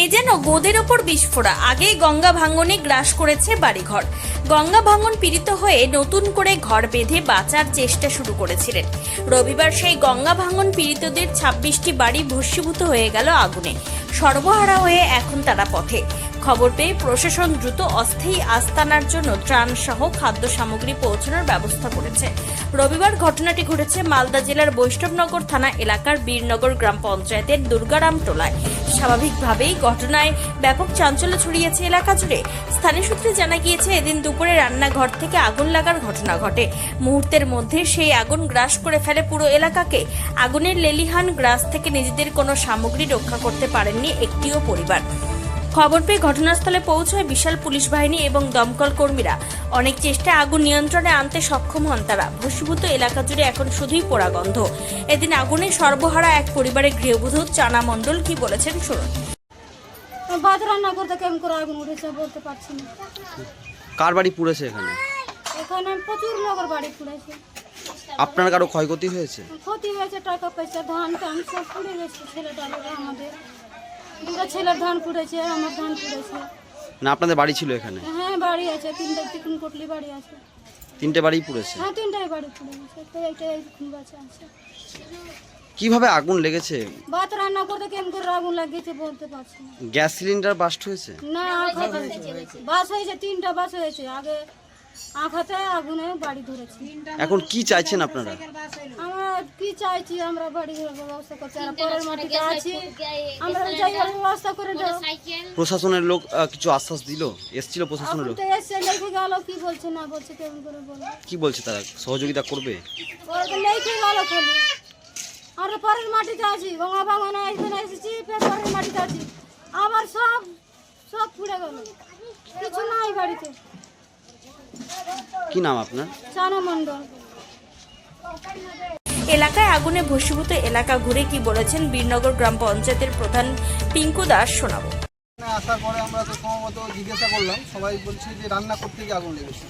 এই যেন গোদের ওপর বিস্ফোরা। আগেই গঙ্গা ভাঙনে গ্রাস করেছে বাড়িঘর। গঙ্গা ভাঙন পীড়িত হয়ে নতুন করে ঘর বেঁধে বাঁচার চেষ্টা শুরু করেছিলেন। রবিবার সেই গঙ্গা ভাঙন পীড়িতদের ছাব্বিশটি বাড়ি ভস্মীভূত হয়ে গেল আগুনে। সর্বহারা হয়ে এখন তারা পথে। খবর পেয়ে প্রশাসন দ্রুত অস্থায়ী আস্তানার জন্য ত্রাণ সহ খাদ্য সামগ্রী পৌঁছানোর ব্যবস্থা করেছে। রবিবার ঘটনাটি ঘটেছে মালদা জেলার বৈষ্ণবনগর থানা এলাকার বীরনগর গ্রাম পঞ্চায়েতের দুর্গারাম টোলায় স্বাভাবিকভাবেই ঘটনায় ব্যাপক চাঞ্চল্য ছড়িয়েছে এলাকা জুড়ে। স্থানীয় সূত্রে জানা গিয়েছে, এদিন দুপুরে রান্নাঘর থেকে আগুন লাগার ঘটনা ঘটে। মুহূর্তের মধ্যে সেই আগুন গ্রাস করে ফেলে পুরো এলাকাকে। আগুনের লেলিহান গ্রাস থেকে নিজেদের কোনো সামগ্রী রক্ষা করতে পারেননি একটিও পরিবার। খবর পেয়ে ঘটনাস্থলে পৌঁছয় বিশাল পুলিশ বাহিনী এবং দমকল কর্মীরা। অনেক চেষ্টায় আগুন নিয়ন্ত্রণে আনতে সক্ষম হন তারা। ভস্মীভূত এলাকা জুড়ে এখন শুধুই পোড়া গন্ধ। এদিন আগুনে সর্বহারা এক পরিবারের গৃহবধূ চানা মণ্ডল কি বলেছেন শুনুন। ভাত রান্না করতে কেমন করে আগুন উঠেছে বলতে পারছি না। কার বাড়ি পুড়েছে এখানে? এখানে প্রচুর লোকের বাড়ি পুড়েছে। আপনার কারও ক্ষয়ক্ষতি হয়েছে? ক্ষতি হয়েছে টাকা পয়সা ধান টান সব পুড়ে গেছে ছেলেটার আমাদের। দুটো ছেলের ধান পুড়েছে আমার ধান পুড়েছে না আপনাদের বাড়ি ছিল এখানে? হ্যাঁ বাড়ি আছে তিনটে তিন কোটলি বাড়ি আছে। তিনটে বাড়ি পুড়েছে? হ্যাঁ তিনটাই বাড়ি পুড়ে তো এইটাই এইরকম বাচ্চা আছে। কীভাবে আগুন লেগেছে? ভাত রান্না করতে কেমন করে আগুন লাগিয়েছে বলতে পারছি না। গ্যাস সিলিন্ডার বাস্ট হয়েছে? না বাস হয়েছে তিনটা বাস হয়েছে। আগে আগুনে বাড়ি ধরেছে। এখন কি চাইছেন আপনারা? আমরা কি চাইছি? আমরা বাড়ি ঘরের ব্যবস্থা করছি। পরের মাটিতে আছি। আমরা জায়গার ব্যবস্থা করে দাও। প্রশাসনের লোক আহ, কিছু আশ্বাস দিল? এসছিল প্রশাসনের এখন লোক? তো এসে লিখে গেল কি বলছে না বলছে কেমন করে বলো কি বলছে তারা? সহযোগিতা করবে? ওরা তো লিখে গেল খালি। আমরা পরের মাটিতে আছি। গঙ্গা ভাঙনে এখানে এসেছি ফের পরের মাটিতে আছি। আবার সব সব পুড়ে গেল। কিছু নাই বাড়িতে। কি নাম আপনার? এলাকায় আগুনে ভস্মীভূত এলাকা ঘুরে কি বলেছেন বীরনগর গ্রাম পঞ্চায়েতের প্রধান পিঙ্কু দাস শোনাবো। আসার পরে আমরা তো সম্ভবত জিজ্ঞাসা করলাম সবাই বলছে যে রান্না করতে গিয়ে আগুন লেগেছে।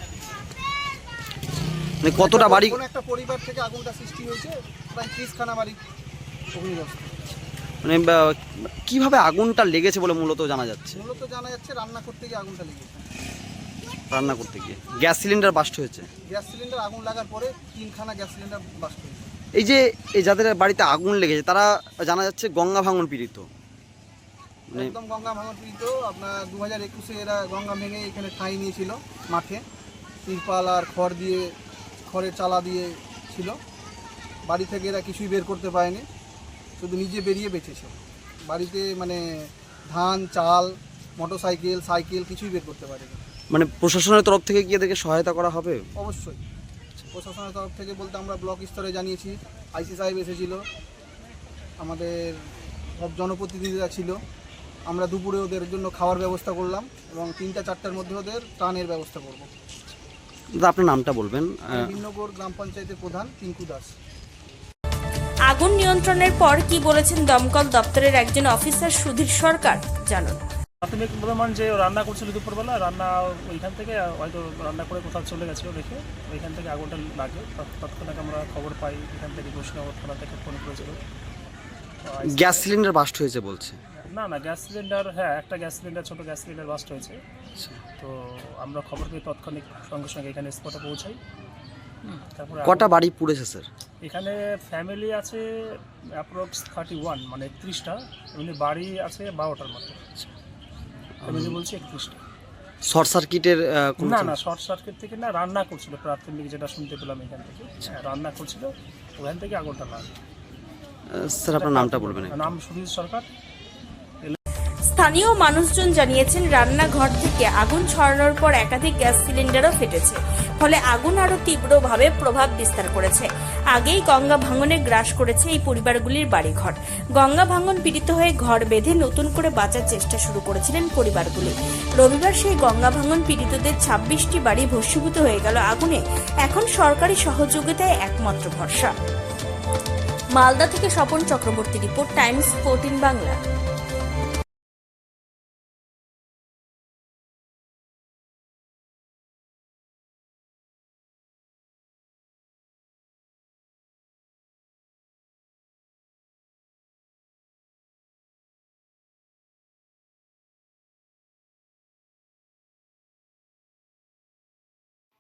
মানে কতটা বাড়ি কোনো একটা পরিবার থেকে আগুনটা সৃষ্টি হয়েছে প্রায় ত্রিশখানা বাড়ি অগ্নিগ্রস্ত মানে কীভাবে আগুনটা লেগেছে বলে মূলত জানা যাচ্ছে? মূলত জানা যাচ্ছে রান্না করতে গিয়ে আগুনটা লেগেছে। রান্না করতে গিয়ে। গ্যাস সিলিন্ডার বাস্ট হয়েছে। গ্যাস সিলিন্ডার আগুন লাগার পরে তিনখানা গ্যাস সিলিন্ডার বাস্ট হয়েছে। এই যে এই যাদের বাড়িতে আগুন লেগেছে তারা জানা যাচ্ছে গঙ্গা ভাঙন পীড়িত। মানে একদম গঙ্গা ভাঙন পীড়িত। আপনার দু হাজার একুশে এরা গঙ্গা ভেঙে এখানে ঠাঁই নিয়েছিল মাঠে। তিরপাল আর খড় দিয়ে খড়ের চালা দিয়ে ছিল। বাড়ি থেকে এরা কিছুই বের করতে পারেনি। শুধু নিজে বেরিয়ে বেঁচেছে। বাড়িতে মানে ধান চাল মোটরসাইকেল সাইকেল কিছুই বের করতে পারেনি। মানে প্রশাসনের তরফ থেকে কি এদেরকে সহায়তা করা হবে? অবশ্যই। প্রশাসনের তরফ থেকে বলতে আমরা ব্লক স্তরে জানিয়েছি আইসি সাহেব এসেছিল আমাদের সব জনপ্রতিনিধিরা ছিল। আমরা দুপুরে ওদের জন্য খাওয়ার ব্যবস্থা করলাম এবং তিনটা চারটার মধ্যে ওদের ত্রাণের ব্যবস্থা করব। দাদা আপনার নামটা বলবেন। আহ, ভিন্নগর গ্রাম পঞ্চায়েতের প্রধান পিঙ্কু দাস। আগুন নিয়ন্ত্রণের পর কি বলেছেন দমকল দপ্তরের একজন অফিসার সুধীর সরকার? জানুন। প্রাথমিক অনুমান যে রান্না করছিল দুপুরবেলা রান্না ওইখান থেকে হয়তো রান্না করে কোথাও চলে গেছিল রেখে ওইখান থেকে আগুনটা লাগে। তৎক্ষণাৎ আমরা খবর পাই এখান থেকে বৈষ্ণব থানা থেকে ফোন করেছিল। গ্যাস সিলিন্ডার বাস্ট হয়েছে বলছে? না না গ্যাস সিলিন্ডার হ্যাঁ একটা গ্যাস সিলিন্ডার ছোটো গ্যাস সিলিন্ডার বাস্ট হয়েছে। তো আমরা খবর পেয়ে তৎক্ষণিক সঙ্গে সঙ্গে এখানে স্পটে পৌঁছাই। হুম, তারপরে কটা বাড়ি পুড়েছে স্যার? এখানে ফ্যামিলি আছে অ্যাপ্রক্স থার্টি ওয়ান মানে একত্রিশটা এমনি বাড়ি আছে বারোটার মতো। ফ্যামিলি বলছি একত্রিশটা। শর্ট সার্কিটের না না শর্ট সার্কিট থেকে না রান্না করছিল প্রাথমিক যেটা শুনতে পেলাম এখান থেকে। হ্যাঁ, রান্না করছিল ওখান থেকে আগুনটা লাগে স্যার আপনার নামটা বলবেন নাম সুধীর সরকার। স্থানীয় মানুষজন জানিয়েছেন, রান্নাঘর থেকে আগুন ছড়ানোর পর একাধিক গ্যাস সিলিন্ডারও ফেটেছে। ফলে আগুন আরও তীব্রভাবে প্রভাব বিস্তার করেছে। আগেই গঙ্গা ভাঙনে গ্রাস করেছে এই পরিবারগুলির বাড়িঘর। গঙ্গা ভাঙন পীড়িত হয়ে ঘর বেঁধে নতুন করে বাঁচার চেষ্টা শুরু করেছিলেন পরিবারগুলি। রবিবার সেই গঙ্গা ভাঙন পীড়িতদের ছাব্বিশটি বাড়ি ভস্মীভূত হয়ে গেল আগুনে। এখন সরকারি সহযোগিতায় একমাত্র ভরসা। মালদা থেকে Swapan Chakraborty report, Times, fourteen Bangla.